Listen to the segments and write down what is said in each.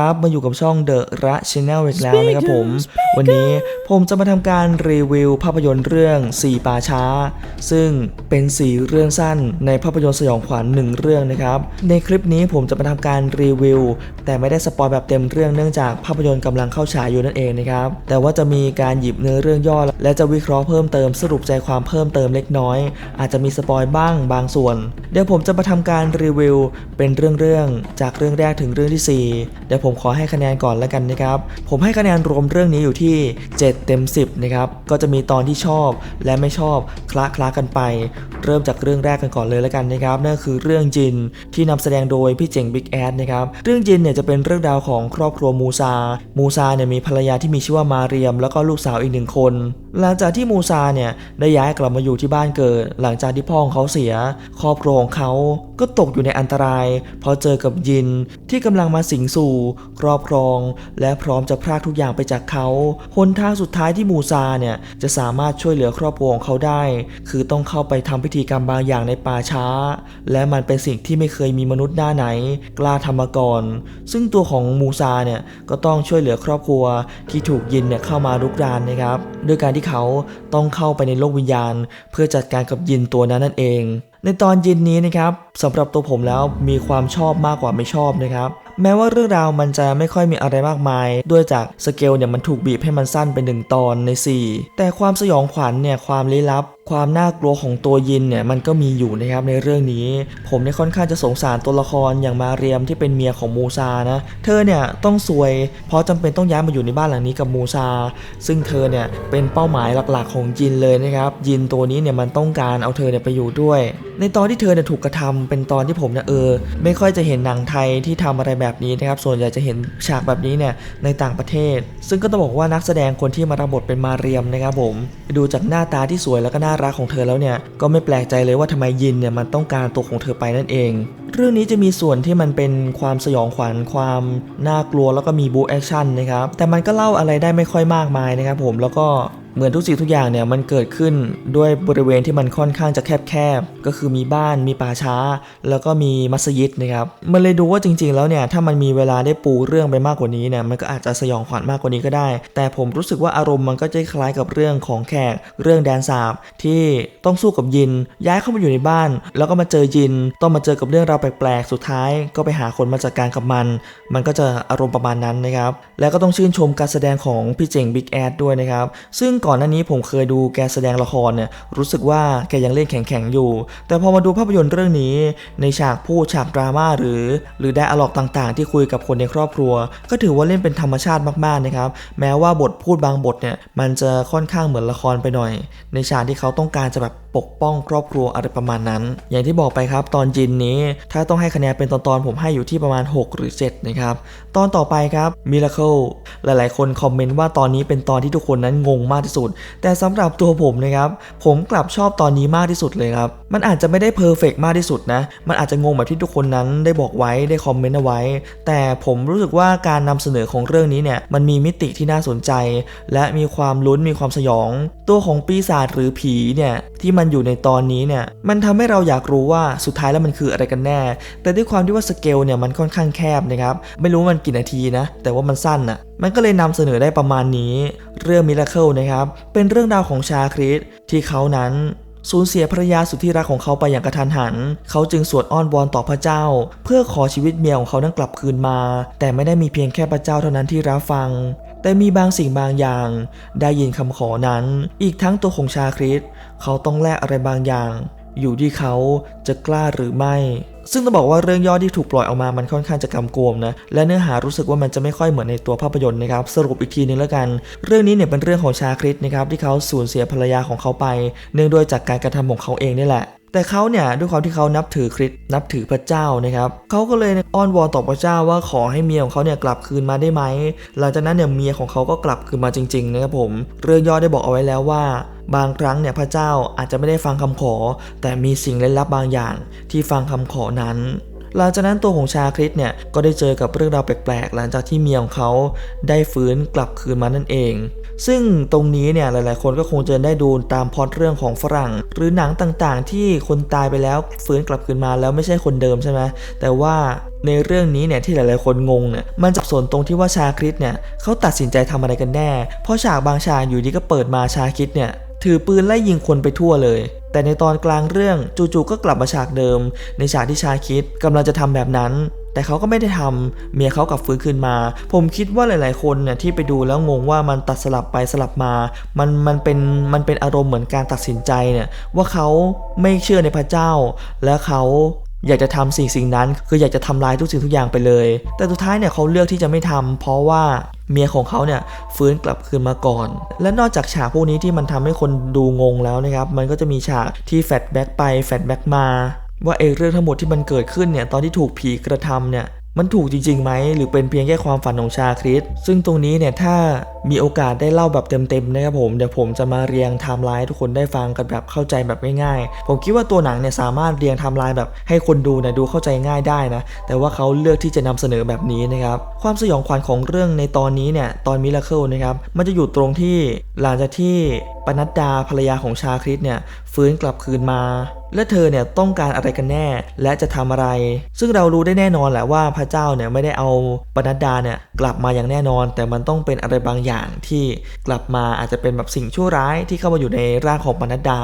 ครับมาอยู่กับช่อง The Ra Channel อีกแล้วนะครับผม วันนี้ผมจะมาทำการรีวิวภาพยนตร์เรื่อง4ป่าช้า ซึ่งเป็น4เรื่องสั้นในภาพยนตร์สยองขวัญ1เรื่องนะครับ ในคลิปนี้ผมจะมาทำการรีวิว แต่ไม่ได้สปอยแบบเต็มเรื่องเนื่องจากภาพยนตร์กำลังเข้าฉายอยู่นั่นเองนะครับ แต่ว่าจะมีการหยิบเนื้อเรื่องย่อ และจะวิเคราะห์เพิ่มเติมสรุปใจความเพิ่มเติมเล็กน้อย อาจจะมีสปอยบ้างบางส่วน เดี๋ยวผมจะมาทำการรีวิวเป็นเรื่องๆจากเรื่องแรกถึงเรื่องที่4เดี๋ยวผมมขอให้คะแนนก่อนแล้วกันนะครับ ผมให้คะแนนรวมเรื่องนี้อยู่ที่ 7 เต็ม 10 นะครับ ก็จะมีตอนที่ชอบและไม่ชอบคละคละกันไป เริ่มจากเรื่องแรกกันก่อนเลยแล้วกันนะครับ นั่นคือเรื่องจินที่นำแสดงโดยพี่เจ๋งบิ๊กแอดนะครับ เรื่องจินเนี่ยจะเป็นเรื่องราวของครอบครัวมูซา มูซาเนี่ยมีภรรยาที่มีชื่อว่ามาเรียม แล้วก็ลูกสาวอีกหนึ่งคน หลังจากที่มูซาเนี่ยได้ย้ายกลับมาอยู่ที่บ้านเกิด หลังจากที่พ่อของเขาเสีย ครอบครัวของเขา ก็ตกอยู่ในอันตรายพอเจอกับยินที่กำลังมาสิงสู่ครอบครอง และพร้อมจะพรากทุกอย่างไปจากเขาหนทางสุดท้ายที่มูซาเนี่ยจะสามารถช่วยเหลือครอบครัวของเขาได้ คือต้องเข้าไปทำพิธีกรรมบางอย่างในป่าช้า และมันเป็นสิ่งที่ไม่เคยมีมนุษย์หน้าไหน กล้าทำมาก่อน ซึ่งตัวของมูซาเนี่ยก็ต้องช่วยเหลือครอบครัวที่ถูกยินเนี่ยเข้ามารุกรานนะครับ ด้วยการที่เขาต้องเข้าไปในโลกวิญญาณ เพื่อจัดการกับยินตัวนั้นนั่นเอง ในตอนยินนี้นะครับสำหรับตัวผมแล้วมีความชอบมากกว่าไม่ชอบนะครับแม้ว่าเรื่องราวมันจะไม่ค่อยมีอะไรมากมาย ด้วยจากสเกลเนี่ยมันถูกบีบให้มันสั้นเป็นหนึ่งตอนใน 4 แต่ความสยองขวัญเนี่ยความลี้ลับ ความน่ากลัวของตัวยินเนี่ยมันก็มีอยู่นะครับในเรื่องนี้ ผมเนี่ยค่อนข้างจะสงสารตัวละครอย่างมาเรียมที่เป็นเมียของมูซานะเธอเนี่ยต้องซวย เพราะจำเป็นต้องย้ายมาอยู่ในบ้านหลังนี้กับมูซา ซึ่งเธอเนี่ยเป็นเป้าหมายหลักๆของยินเลยนะครับยินตัวนี้เนี่ยมันต้องการเอาเธอเนี่ยไปอยู่ด้วย ในตอนที่เธอเนี่ยถูกกระทำเป็นตอนที่ผมเนี่ยเออ ไม่ค่อยจะเห็นหนังไทยที่ทำอะไรแบบนี้นะครับส่วนใหญ่จะเห็นฉากแบบนี้เนี่ยในต่างประเทศ ซึ่งก็ต้องบอกว่านักแสดงคนที่มารับบทเป็นมาเรียมนะครับผมดูจากหน้าตาที่สวยแล้วก็น่ารักของเธอแล้วเนี่ยก็ไม่แปลกใจเลยว่าทำไมยินเนี่ยมันต้องการตัวของเธอไปนั่นเอง เรื่องนี้จะมีส่วนที่มันเป็นความสยองขวัญความน่ากลัวแล้วก็มีบูแอคชั่นนะครับแต่มันก็เล่าอะไรได้ไม่ค่อยมากมายนะครับผมแล้วก็ เหมือนทุกสิ่งทุกอย่างเนี่ยมันเกิดขึ้นด้วยบริเวณที่มันค่อนข้างจะแคบๆ ก็คือมีบ้านมีป่าช้า แล้วก็มีมัสยิดนะครับ มันเลยดูว่าจริงๆ แล้วเนี่ยถ้ามันมีเวลาได้ปูเรื่องไปมากกว่านี้เนี่ยมันก็อาจจะสยองขวัญมากกว่านี้ก็ได้ แต่ผมรู้สึกว่าอารมณ์มันก็จะคล้ายกับเรื่องของแขกเรื่องแดนสาบที่ต้องสู้กับยิน ย้ายเข้ามาอยู่ในบ้าน แล้วก็มาเจอยิน ต้องมาเจอกับเรื่องราวแปลกๆ สุดท้าย ก็ไปหาคนมาจัดการกับมัน มันก็จะอารมณ์ประมาณนั้นนะครับ แล้วก็ต้องชื่นชมการแสดงของพี่เจ๋งบิ๊กแอดด้วยนะครับ ซึ่งก่อนหน้านี้ผมเคยดูแกแสดงละครเนี่ยรู้สึกว่าแกยังเล่นแข็งๆอยู่ แต่พอมาดูภาพยนตร์เรื่องนี้ ในฉากพูดฉากดราม่าหรือ หรือได้อะลอกต่างๆ ที่คุยกับคนในครอบครัว ก็ถือว่าเล่นเป็นธรรมชาติมากๆนะครับแม้ว่าบทพูดบางบทเนี่ยมันจะค่อนข้างเหมือนละครไปหน่อย ในฉากที่เขาต้องการจะแบบปกป้องครอบครัวอะไรประมาณนั้น อย่างที่บอกไปครับตอนจินนี้ ถ้าต้องให้คะแนนเป็นตอนๆผมให้อยู่ที่ประมาณ 6 หรือ 7 นะครับ ตอนต่อไปครับ Miracle หลายๆ คนคอมเมนต์ว่าตอนนี้เป็นตอนที่ทุกคนนั้นงงมากที่สุด แต่สำหรับตัวผมนะครับ ผมกลับชอบตอนนี้มากที่สุดเลยครับ มันอาจจะไม่ได้เพอร์เฟกมากที่สุดนะ มันอาจจะงงแบบที่ทุกคนนั้นได้บอกไว้ได้คอมเมนต์เอาไว้ แต่ผมรู้สึกว่าการนำเสนอของเรื่องนี้เนี่ยมันมีมิติที่น่าสนใจ และมีความลุ้นมีความสยอง ตัวของปีศาจหรือผีเนี่ยที่มันอยู่ในตอนนี้เนี่ยมันทำให้เราอยากรู้ว่าสุดท้ายแล้วมันคืออะไรกันแน่ แต่ด้วยความที่ว่าสเกลเนี่ยมันค่อนข้างแคบนะครับไม่รู้มันกี่นาทีนะแต่ว่ามันสั้นอะ มันก็เลยนำเสนอได้ประมาณนี้ เรื่องมิราเคิลนะครับ เป็นเรื่องราวของชาคริสที่เขานั้นสูญเสียภรรยาสุดที่รักของเขาไปอย่างกระทันหัน เขาจึงสวดอ้อนวอนต่อพระเจ้า เพื่อขอชีวิตเมียของเขานั้นกลับคืนมา แต่ไม่ได้มีเพียงแค่พระเจ้าเท่านั้นที่รับฟัง แต่มีบางสิ่งบางอย่าง ได้ยินคำขอนั้น อีกทั้งตัวของชาคริสเขาต้องแลกอะไรบางอย่าง อยู่ที่เขาจะกล้าหรือไม่ซึ่งต้องบอกว่าเรื่องย่อที่ถูกปล่อยออกมามันค่อนข้างจะกำกวมนะ และเนื้อหารู้สึกว่ามันจะไม่ค่อยเหมือนในตัวภาพยนตร์นะครับ สรุปอีกทีนึงแล้วกัน เรื่องนี้เนี่ยเป็นเรื่องของชาคริสนะครับที่เขาสูญเสียภรรยาของเขาไป เนื่องด้วยจากการกระทำของเขาเองนี่แหละ แต่เขาเนี่ยด้วยความที่เขานับถือคริสต์นับถือพระเจ้านะครับเขาก็เลยอ้อนวอนต่อพระเจ้าว่าขอให้เมียของเขาเนี่ยกลับคืนมาได้ไหมหลังจากนั้นเนี่ยเมียของเขาก็กลับคืนมาจริงๆนะครับผมเรื่องย่อได้บอกเอาไว้แล้วว่า บางครั้งเนี่ยพระเจ้าอาจจะไม่ได้ฟังคำขอ แต่มีสิ่งลึกลับบางอย่างที่ฟังคำขอนั้น หลังจากนั้นตัวของชาคริสเนี่ยก็ได้เจอกับเรื่องราวแปลกๆ หลังจากที่เมียของเขาได้ฟื้นกลับคืนมานั่นเอง ซึ่งตรงนี้เนี่ยหลายๆ คนก็คงจะได้ดูตามพอตเรื่องของฝรั่ง หรือหนังต่างๆ ที่คนตายไปแล้วฟื้นกลับคืนมาแล้วไม่ใช่คนเดิมใช่ไหมแต่ว่าในเรื่องนี้เนี่ยที่หลายๆคนงงเนี่ยมันสับสนตรงที่ว่าชาคริสเนี่ยเขาตัดสินใจทำอะไรกันแน่ เพราะฉากบางฉากอยู่ดีก็เปิดมาชาคริสเนี่ย ถือปืนไล่ยิงคนไปทั่วเลย แต่ในตอนกลางเรื่องจู่ๆก็กลับมาฉากเดิม ในฉากที่ชาคิดกำลังจะทำแบบนั้น แต่เขาก็ไม่ได้ทำเมียเขากลับฟื้นคืนมา ผมคิดว่าหลาย ๆ คนเนี่ยที่ไปดูแล้วงงว่ามันตัดสลับไปสลับมา มันมันเป็นมันเป็นอารมณ์เหมือนการตัดสินใจเนี่ยว่าเขาไม่เชื่อในพระเจ้า และเขาอยากจะทำสิ่งสิ่งนั้น คืออยากจะทำลายทุกสิ่งทุกอย่างไปเลย แต่สุดท้ายเนี่ยเขาเลือกที่จะไม่ทำเพราะว่า เมียของเขาเนี่ยฟื้นกลับคืนมาก่อน และนอกจากฉากพวกนี้ที่มันทำให้คนดูงงแล้วนะครับ มันก็จะมีฉากที่แฟลชแบ็กไปแฟลชแบ็กมา ว่าเอเรื่องทั้งหมดที่มันเกิดขึ้นเนี่ยตอนที่ถูกผีกระทำเนี่ยมันถูกจริงๆไหมหรือเป็นเพียงแค่ความฝันของชาคริสซึ่งตรงนี้เนี่ยถ้ามีโอกาสได้เล่าแบบเต็มๆนะครับผมเดี๋ยวผมจะมาเรียงไทม์ไลน์ทุกคนได้ฟังกันแบบเข้าใจแบบง่ายๆ ผมคิดว่าตัวหนังเนี่ยสามารถเรียงไทม์ไลน์แบบให้คนดูเนี่ยดูเข้าใจง่ายได้นะ แต่ว่าเขาเลือกที่จะนำเสนอแบบนี้นะครับ ความสยองขวัญของเรื่องในตอนนี้เนี่ยตอนมิราเคิลนะครับ มันจะอยู่ตรงที่หลังจากที่ปนัดดาภรรยาของชาคริสเนี่ยฟื้นกลับคืนมาและเธอเนี่ยต้องการอะไรกันแน่ และจะทำอะไร ซึ่งเรารู้ได้แน่นอนแหละว่าพระเจ้าเนี่ยไม่ได้เอาปนัดดาเนี่ยกลับมาอย่างแน่นอน แต่มันต้องเป็นอะไรบางอย่างที่กลับมาอาจจะเป็นแบบสิ่งชั่วร้ายที่เข้ามาอยู่ในร่างของปนัดดา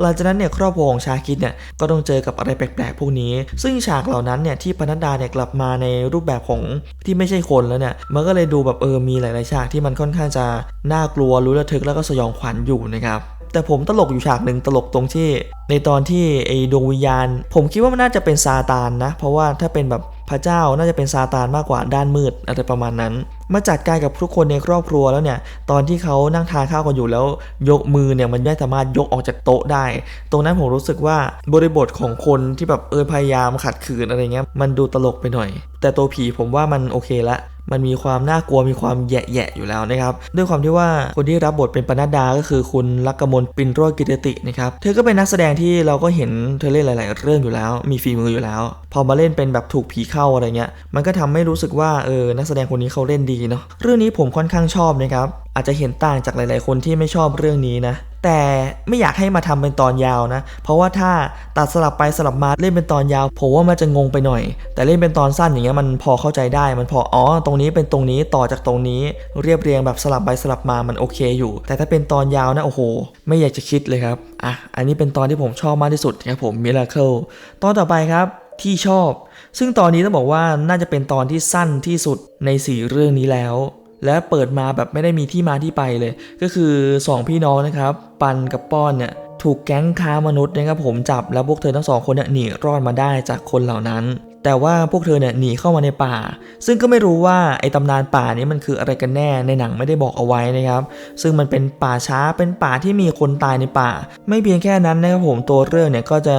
หลังจากนั้นเนี่ยครอบครัวของชาคิดเนี่ยก็ต้องเจอกับอะไรแปลกๆพวกนี้ ซึ่งฉากเหล่านั้นเนี่ยที่ปนัดดาเนี่ยกลับมาในรูปแบบของที่ไม่ใช่คนแล้วเนี่ยมันก็เลยดูแบบเออมีหลายๆฉากที่มันค่อนข้างจะน่ากลัวรู้ระทึกแล้วก็สยองขวัญอยู่นะครับแต่ผมตลกอยู่ฉากหนึ่งตลกตรงที่ ในตอนที่ไอ้ดวงวิญญาณ ผมคิดว่ามันน่าจะเป็นซาตานนะ เพราะว่าถ้าเป็นแบบพระเจ้าน่าจะเป็นซาตานมากกว่าด้านมืดอะไรประมาณนั้น มาจัดการกับทุกคนในครอบครัวแล้วเนี่ย ตอนที่เขานั่งทานข้าวกันอยู่แล้ว ยกมือเนี่ยมันไม่สามารถยกออกจากโต๊ะได้ ตรงนั้นผมรู้สึกว่าบริบทของคนที่แบบเออพยายามขัดขืนอะไรเงี้ยมันดูตลกไปหน่อย แต่ตัวผีผมว่ามันโอเคละมันมีความน่ากลัวมีความแย่ๆอยู่แล้วนะครับ ด้วยความที่ว่าคนที่รับบทเป็นปนัดดาก็คือคุณลักกมลปินโรกิตตินะครับ เธอก็เป็นนักแสดงที่เราก็เห็นเธอเล่นหลาย ๆ เรื่องอยู่แล้ว มีฝีมืออยู่แล้ว พอมาเล่นเป็นแบบถูกผีเข้าอะไรเงี้ย มันก็ทำให้รู้สึกว่าเออนักแสดงคนนี้เขาเล่นดีเนาะเรื่องนี้ผมค่อนข้างชอบนะครับอาจจะเห็นต่างจากหลาย ๆ คนที่ไม่ชอบเรื่องนี้นะแต่ไม่อยากให้มาทำเป็นตอนยาวนะ เพราะว่าถ้าตัดสลับไปสลับมาเล่นเป็นตอนยาวผมว่ามันจะงงไปหน่อย แต่เล่นเป็นตอนสั้นอย่างเงี้ยมันพอเข้าใจได้มันพออ๋อตรงนี้เป็นตรงนี้ต่อจากตรงนี้ เรียบเรียงแบบสลับไปสลับมามันโอเคอยู่ แต่ถ้าเป็นตอนยาวนะโอ้โห ไม่อยากจะคิดเลยครับอะอันนี้เป็นตอนที่ผมชอบมากที่สุดครับผม Miracle ตอนต่อไปครับ ที่ชอบ ซึ่งตอนนี้ต้องบอกว่าน่าจะเป็นตอนที่สั้นที่สุดในสี่เรื่องนี้แล้ว และเปิดมาแบบไม่ได้มีที่มาที่ไปเลย ก็คือ 2 พี่น้องนะครับ ปันกับป้อนเนี่ยถูกแก๊งค้ามนุษย์นะครับผมจับแล้วพวกเธอทั้งสองคนเนี่ยหนีรอดมาได้จากคนเหล่านั้น แต่ว่าพวกเธอเนี่ยหนีเข้ามาในป่า ซึ่งก็ไม่รู้ว่าไอ้ตำนานป่านี้มันคืออะไรกันแน่ในหนังไม่ได้บอกเอาไว้นะครับ ซึ่งมันเป็นป่าช้าเป็นป่าที่มีคนตายในป่า ไม่เพียงแค่นั้นนะครับผมตัวเรื่องเนี่ยก็จะ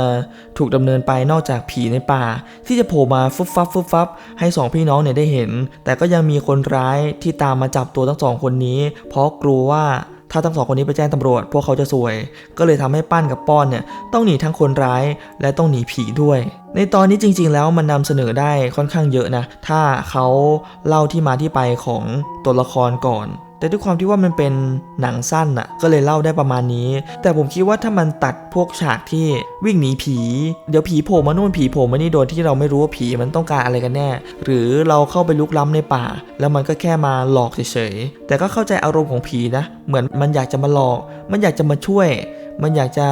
ถูกดำเนินไปนอกจากผีในป่า ที่จะโผล่มาฟุบฟับฟุบฟับให้สองพี่น้องเนี่ยได้เห็น แต่ก็ยังมีคนร้ายที่ตามมาจับตัวทั้งสองคนนี้ เพราะกลัวว่า ถ้าทั้งสองคนนี้ไปแจ้งตำรวจ พวกเขาจะซวย ก็เลยทำให้ปั้นกับป้อนเนี่ยต้องหนีทั้งคนร้ายและต้องหนีผีด้วย ในตอนนี้จริง ๆ แล้วมันนำเสนอได้ค่อนข้างเยอะนะ ถ้าเขาเล่าที่มาที่ไปของตัวละครก่อน แต่ด้วยความที่ว่ามันเป็นหนังสั้นน่ะก็เลยเล่าได้ประมาณนี้ แต่ผมคิดว่าถ้ามันตัดพวกฉากที่วิ่งหนีผี เดี๋ยวผีโผล่มานู่นผีโผล่มานี่โดยที่เราไม่รู้ว่าผีมันต้องการอะไรกันแน่ หรือเราเข้าไปลุกล้ำในป่า แล้วมันก็แค่มาหลอกเฉยๆแต่ก็เข้าใจอารมณ์ของผีนะ เหมือนมันอยากจะมาหลอก มันอยากจะมาช่วย มันอยากจะ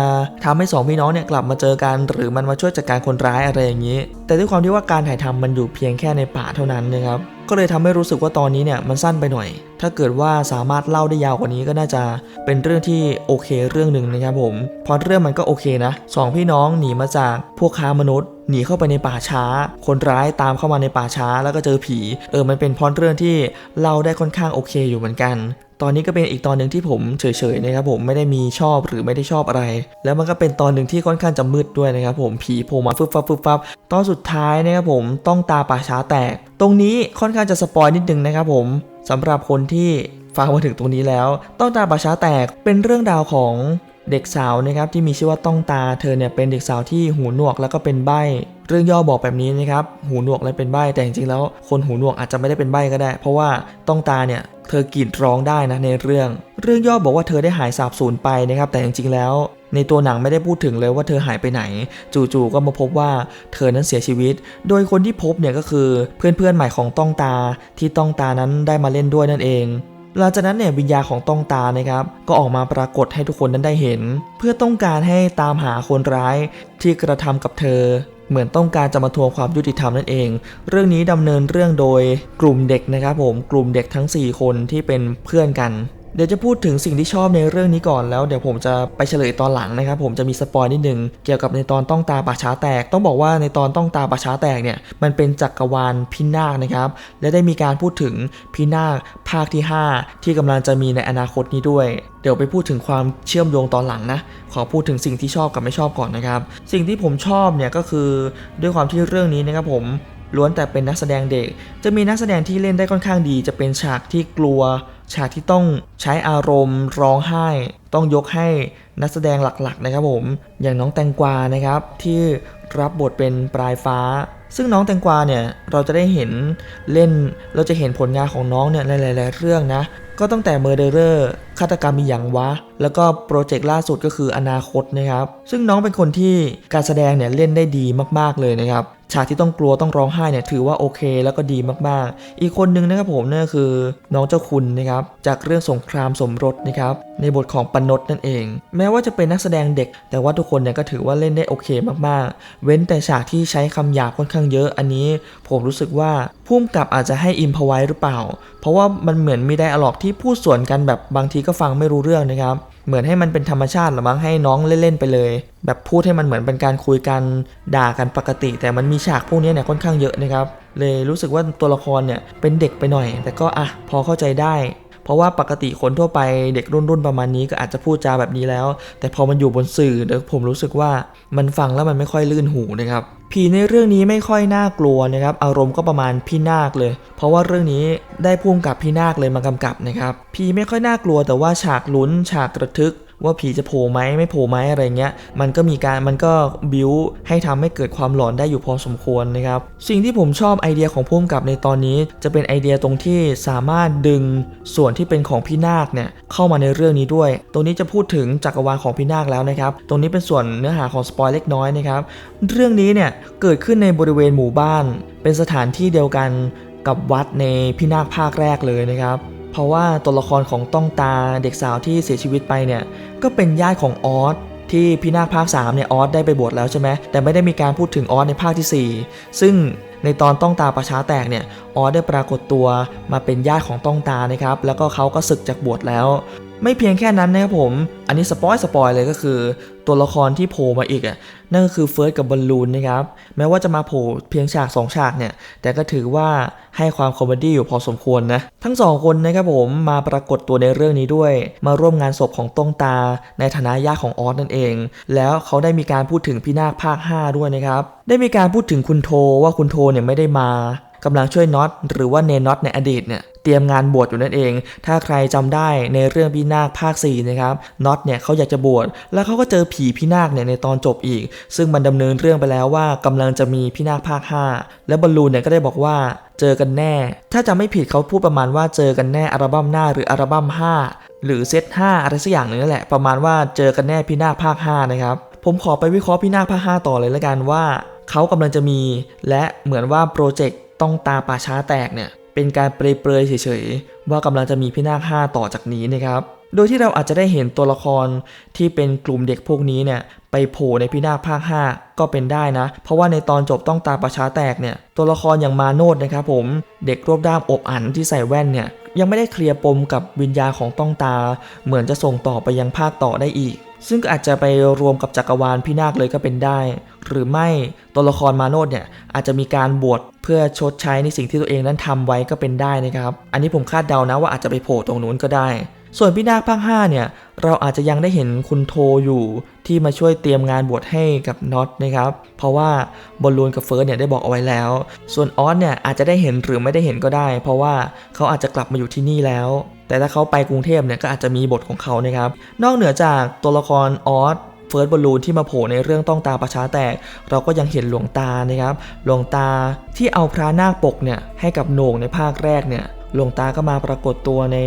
ทำให้สองพี่น้องเนี่ยกลับมาเจอกัน หรือมันมาช่วยจัดการคนร้ายอะไรอย่างนี้ แต่ด้วยความที่ว่าการถ่ายทำมันอยู่เพียงแค่ในป่าเท่านั้นนะครับก็เลยทำให้รู้สึกว่าตอนนี้เนี่ยมันสั้นไปหน่อย ถ้าเกิดว่าสามารถเล่าได้ยาวกว่านี้ก็น่าจะเป็นเรื่องที่โอเคเรื่องหนึ่งนะครับผมพราะเรื่องมันก็โอเคนะสองพี่น้องหนีมาจากพวกค้ามนุษย์หนีเข้าไปในป่าช้า คนร้ายตามเข้ามาในป่าช้าแล้วก็เจอผี เออ มันเป็นพล็อตเรื่องที่เล่าได้ค่อนข้างโอเคอยู่เหมือนกัน ตอนนี้ก็เป็นอีกตอนหนึ่งที่ผมเฉยๆนะครับผมไม่ได้มีชอบหรือไม่ได้ชอบอะไร แล้วมันก็เป็นตอนหนึ่งที่ค่อนข้างจะมืดด้วยนะครับผมผีโผล่มาฟึบฟับฟึบฟับตอนสุดท้ายนะครับผมต้องตาป่าช้าแตก ตรงนี้ค่อนข้างจะสปอยนิดนึงนะครับผมสำหรับคนที่ฟังมาถึงตรงนี้แล้ว ต้องตาป่าช้าแตกเป็นเรื่องราวของเด็กสาวนะครับที่มีชื่อว่าต้องตาเธอเนี่ยเป็นเด็กสาวที่หูหนวกแล้วก็เป็นใบ เรื่องย่อบอกแบบนี้นะครับหูหนวกและเป็นใบ้แต่จริงๆแล้ว คนหูหนวกอาจจะไม่ได้เป็นใบ้ก็ได้ เพราะว่าต้องตาเนี่ยเธอกรีดร้องได้นะในเรื่อง เรื่องย่อบอกว่าเธอได้หายสาบสูญไปนะครับแต่จริงๆแล้ว ในตัวหนังไม่ได้พูดถึงเลยว่าเธอหายไปไหน จู่ๆก็มาพบว่าเธอนั้นเสียชีวิต โดยคนที่พบเนี่ยก็คือเพื่อนๆใหม่ของต้องตาที่ต้องตานั้นได้มาเล่นด้วยนั่นเองหลังจากนั้นเนี่ยวิญญาณของต้องตานะครับ ก็ออกมาปรากฏให้ทุกคนนั้นได้เห็น เพื่อต้องการให้ตามหาคนร้ายที่กระทำกับเธอ เหมือนต้องการจะมาทวงความยุติธรรมนั่นเอง เรื่องนี้ดำเนินเรื่องโดยกลุ่มเด็กนะครับผมกลุ่มเด็กทั้ง 4 คนที่เป็นเพื่อนกัน เดี๋ยวจะพูดถึงสิ่งที่ชอบในเรื่องนี้ก่อนแล้วเดี๋ยวผมจะไปเฉลยตอนหลังนะครับผมจะมีสปอยนิดนึงเกี่ยวกับในตอนต้องตาป่าช้าแตก ต้องบอกว่าในตอนต้องตาป่าช้าแตกเนี่ยมันเป็นจักรวาลพินาคนะครับและได้มีการพูดถึงพินาคภาคที่ 5 ที่กำลังจะมีในอนาคตนี้ด้วยเดี๋ยวไปพูดถึงความเชื่อมโยงตอนหลังนะ ขอพูดถึงสิ่งที่ชอบกับไม่ชอบก่อนนะครับ สิ่งที่ผมชอบเนี่ยก็คือด้วยความที่เรื่องนี้นะครับผมล้วนแต่เป็นนักแสดงเด็ก จะมีนักแสดงที่เล่นได้ค่อนข้างดี จะเป็นฉากที่กลัว ฉากที่ต้องใช้อารมณ์ร้องไห้ ต้องยกให้นักแสดงหลักๆนะครับผม อย่างน้องแตงกวานะครับที่รับบทเป็นปลายฟ้า ซึ่งน้องแตงกวาเนี่ยเราจะได้เห็นเล่นเราจะเห็นผลงานของน้องเนี่ยในหลาย ๆ เรื่องนะ ก็ตั้งแต่เมอร์เดอร์ ฆาตกรรมมีอย่างวะ แล้วก็โปรเจกต์ล่าสุดก็คืออนาคตนะครับ ซึ่งน้องเป็นคนที่การแสดงเนี่ยเล่นได้ดีมากๆเลยนะครับฉากที่ต้องกลัวต้องร้องไห้เนี่ยถือว่าโอเคแล้วก็ดีมากๆ อีกคนนึงนะครับผมนั่นคือน้องเจ้าคุณนะครับจากเรื่องสงครามสมรสนะครับในบทของปนดนั่นเอง แม้ว่าจะเป็นนักแสดงเด็ก แต่ว่าทุกคนเนี่ยก็ถือว่าเล่นได้โอเคมากๆ เว้นแต่ฉากที่ใช้คำหยาบค่อนข้างเยอะอันนี้ ผมรู้สึกว่าพุ่มกับอาจจะให้อิมพไว้หรือเปล่า เพราะว่ามันเหมือนมีไดอะล็อกที่พูดสวนกันแบบบางทีก็ฟังไม่รู้เรื่องนะครับ เหมือนให้มันเป็นธรรมชาติหรือมั้งให้น้องเล่นๆไปเลย แบบพูดให้มันเหมือนเป็นการคุยกันด่ากันปกติ แต่มันมีฉากพวกนี้เนี่ยค่อนข้างเยอะนะครับ เลยรู้สึกว่าตัวละครเนี่ยเป็นเด็กไปหน่อย แต่ก็อะพอเข้าใจได้ เพราะว่าปกติคนทั่วไปเด็กรุ่นรุ่นประมาณนี้ก็อาจจะพูดจาแบบนี้แล้ว แต่พอมันอยู่บนสื่อเดี๋ยวผมรู้สึกว่ามันฟังแล้วมันไม่ค่อยลื่นหูนะครับผีในเรื่องนี้ไม่ค่อยน่ากลัวนะครับ อารมณ์ก็ประมาณพี่นาคเลย เพราะว่าเรื่องนี้ได้พุ่มกับพี่นาคเลยมากำกับนะครับผีไม่ค่อยน่ากลัวแต่ว่าฉากลุ้นฉากระทึก ว่าผีจะโผล่ไหมไม่โผล่ไหมอะไรเงี้ยมันก็มีการมันก็บิวให้ทำให้เกิดความหลอนได้อยู่พอสมควรนะครับสิ่งที่ผมชอบไอเดียของพุ่มกับในตอนนี้ จะเป็นไอเดียตรงที่สามารถดึงส่วนที่เป็นของพี่นาคเนี่ยเข้ามาในเรื่องนี้ด้วย ตรงนี้จะพูดถึงจักรวาลของพี่นาคแล้วนะครับ ตรงนี้เป็นส่วนเนื้อหาของสปอยเล็กน้อยนะครับเรื่องนี้เนี่ยเกิดขึ้นในบริเวณหมู่บ้าน เป็นสถานที่เดียวกันกับวัดในพี่นาคภาคแรกเลยนะครับ เพราะว่าตัวละครของต้องตาเด็กสาวที่เสียชีวิตไปเนี่ยก็เป็นญาติของออสที่พินาคภาค3เนี่ยออสได้ไปบวชแล้วใช่ไหมแต่ไม่ได้มีการพูดถึงออสในภาคทีสี่4 ซึ่งในตอนต้องตาประช้าแตกเนี่ยออสได้ปรากฏตัวมาเป็นญาติของต้องตานะครับแล้วก็เขาก็ศึกจากบวชแล้ว ไม่เพียงแค่นั้นนะครับผม อันนี้สปอยสปอยเลยก็คือ ตัวละครที่โผล่มาอีกอะ นั่นก็คือเฟิร์สกับบอลลูนนะครับ แม้ว่าจะมาโผล่เพียงฉาก 2 ฉากเนี่ย แต่ก็ถือว่าให้ความคอมเมดี้อยู่พอสมควรนะ ทั้งสองคนนะครับผมมาปรากฏตัวในเรื่องนี้ด้วย มาร่วมงานศพของต้งตา ในฐานะญาติของออสนั่นเอง แล้วเขาได้มีการพูดถึงพี่นาคภาค 5 ด้วยนะครับ ได้มีการพูดถึงคุณโทว่าคุณโทเนี่ยไม่ได้มา กำลังช่วยน็อตหรือว่าเนน็อตในอดีตเนี่ยเตรียมงานบวชอยู่นั่นเอง ถ้าใครจำได้ในเรื่องพี่นาคภาค4นะครับน็อตเนี่ยเขาอยากจะบวชแล้วเขาก็เจอผีพี่นาคเนี่ยในตอนจบอีก ซึ่งมันดำเนินเรื่องไปแล้วว่ากำลังจะมีพี่นาคภาค 5 และบอลลูนเนี่ยก็ได้บอกว่าเจอกันแน่ ถ้าจำไม่ผิดเขาพูดประมาณว่าเจอกันแน่อัลบั้มหน้าหรืออัลบั้ม5 หรือเซต5อะไรสักอย่างหนึงนั่นแหละประมาณว่าเจอกันแน่พี่นาคภาค5นะครับผมขอไปวิเคราะห์พี่นาคภาค5ต่อเลยละกันว่าเขากำลังจะมี และเหมือนว่าโปรเจกต์ ต้องตาป่าช้าแตกเนี่ยเป็นการเปรยๆเฉยๆว่ากำลังจะมีพี่นาคห้าต่อจากนี้นะครับ โดยที่เราอาจจะได้เห็นตัวละครที่เป็นกลุ่มเด็กพวกนี้เนี่ยไปโผล่ในพี่นาคภาค 5 ก็เป็นได้นะ เพราะว่าในตอนจบต้องตาป่าช้าแตกเนี่ยตัวละครอย่างมาโนดนะครับผมเด็กรูปร่างอบอันที่ใส่แว่นเนี่ยยังไม่ได้เคลียร์ปมกับวิญญาของต้องตา เหมือนจะส่งต่อไปยังภาคต่อได้อีก ซึ่งก็อาจจะไปรวมกับจักรวาลพี่นาคเลยก็เป็นได้ หรือไม่ตัวละครมาโนดเนี่ยอาจจะมีการบวชเพื่อชดใช้ในสิ่งที่ตัวเองนั้นทำไว้ก็เป็นได้นะครับ อันนี้ผมคาดเดานะว่าอาจจะไปโผล่ตรงนู้นก็ได้ ส่วนพี่นาคภาค5เนี่ยเราอาจจะยังได้เห็นคุณโทอยู่ที่มาช่วยเตรียมงานบวชให้กับน็อตนะครับ เพราะว่าบอลลูนกับเฟิร์สเนี่ยได้บอกเอาไว้แล้ว ส่วนออสเนี่ยอาจจะได้เห็นหรือไม่ได้เห็นก็ได้ เพราะว่าเขาอาจจะกลับมาอยู่ที่นี่แล้ว แต่ถ้าเขาไปกรุงเทพเนี่ยก็อาจจะมีบทของเขานะครับ นอกเหนือจากตัวละครออสเฟิร์สบอลลูนที่มาโผล่ในเรื่องต้องตาประช้าแตก เราก็ยังเห็นหลวงตานะครับ หลวงตาที่เอาพระนาคปกเนี่ยให้กับโหน่งในภาคแรกเนี่ยหลวงตาก็มาปรากฏตัวใน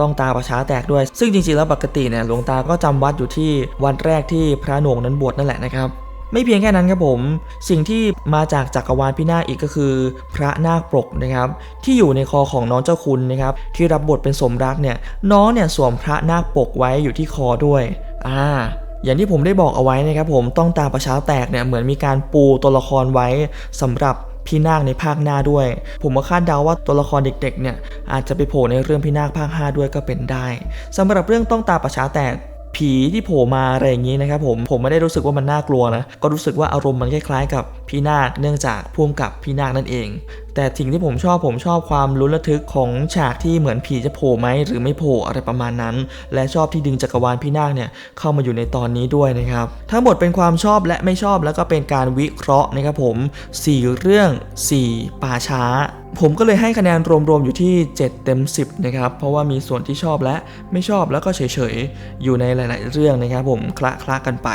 ต้องตาประช้าแตกด้วย ซึ่งจริงๆแล้วปกติเนี่ยหลวงตาก็จำวัดอยู่ที่วันแรกที่พระหน่งนั้นบวชนั่นแหละนะครับ ไม่เพียงแค่นั้นครับผม สิ่งที่มาจากจักรวาลพินาศอีกก็คือ พระนาคปกนะครับ ที่อยู่ในคอของน้องเจ้าคุณนะครับ ที่รับบทเป็นสมรักเนี่ยน้องเนี่ยสวมพระนาคปกไว้อยู่ที่คอด้วยอ่าอย่างที่ผมได้บอกเอาไว้นะครับผมต้องตาประช้าแตกเนี่ยเหมือนมีการปูตัวละครไว้สำหรับ พี่นาคในภาคหน้าด้วย ผมก็คาดเดาว่าตัวละครเด็กๆเนี่ยอาจจะไปโผล่ในเรื่องพี่นาคภาค 5 ด้วยก็เป็นได้สำหรับเรื่องต้องตาประช้าแตกผีที่โผล่มาอะไรอย่างนี้นะครับผมผมไม่ได้รู้สึกว่ามันน่ากลัวนะ ก็รู้สึกว่าอารมณ์มันคล้ายๆ กับพี่นาคเนื่องจากพ่วงกับพี่นาคนั่นเอง แต่สิ่งที่ผมชอบผมชอบความลุ้นระทึกของฉากที่เหมือนผีจะโผล่ไหมหรือไม่โผล่อะไรประมาณนั้น และชอบที่ดึงจักรวาลพี่นาคเนี่ยเข้ามาอยู่ในตอนนี้ด้วยนะครับทั้งหมดเป็นความชอบและไม่ชอบแล้วก็เป็นการวิเคราะห์นะครับผม 4 เรื่อง 4 ป่าช้า ผมก็เลยให้คะแนนรวมๆอยู่ที่ 7 เต็ม 10 นะครับ เพราะว่ามีส่วนที่ชอบและไม่ชอบแล้วก็เฉยๆ อยู่ในหลาย ๆ เรื่องนะครับผมคละคละกันไป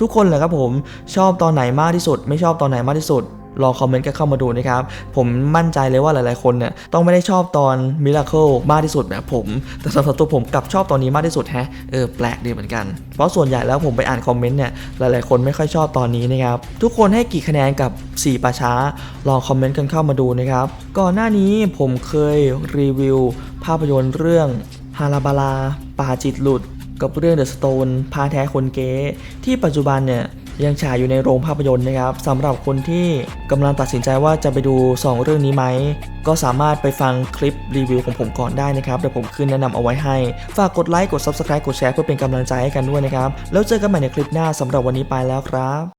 ทุกคนเลยครับผมชอบตอนไหนมากที่สุด ไม่ชอบตอนไหนมากที่สุด ลองคอมเมนต์กันเข้ามาดูนะครับ ผมมั่นใจเลยว่าหลายๆคนเนี่ยต้องไม่ได้ชอบตอนมิราเคิลมากที่สุดแบบผม แต่สำหรับตัวผมกลับชอบตอนนี้มากที่สุดแฮะเออแปลกดีเหมือนกัน เพราะส่วนใหญ่แล้วผมไปอ่านคอมเมนต์เนี่ยหลายๆคนไม่ค่อยชอบตอนนี้นะครับทุกคนให้กี่คะแนนกับ 4ป่าช้า ลองคอมเมนต์กันเข้ามาดูนะครับก่อนหน้านี้ผมเคยรีวิว ภาพยนตร์เรื่องฮาราบาลาป่าจิตหลุด กับเรื่อง The Stone พาแท้คนเก๊ที่ปัจจุบันเนี่ย ยังฉายอยู่ในโรงภาพยนตร์นะครับสำหรับคนที่กำลังตัดสินใจว่าจะไปดู 2 เรื่องนี้ไหม ก็สามารถไปฟังคลิปรีวิวของผมก่อนได้นะครับเดี๋ยวผมขึ้นแนะนำเอาไว้ให้ ฝากกดไลค์กด Subscribe กดแชร์เพื่อเป็นกำลังใจให้กันด้วยนะครับ แล้วเจอกันใหม่ในคลิปหน้าสำหรับวันนี้ไปแล้วครับ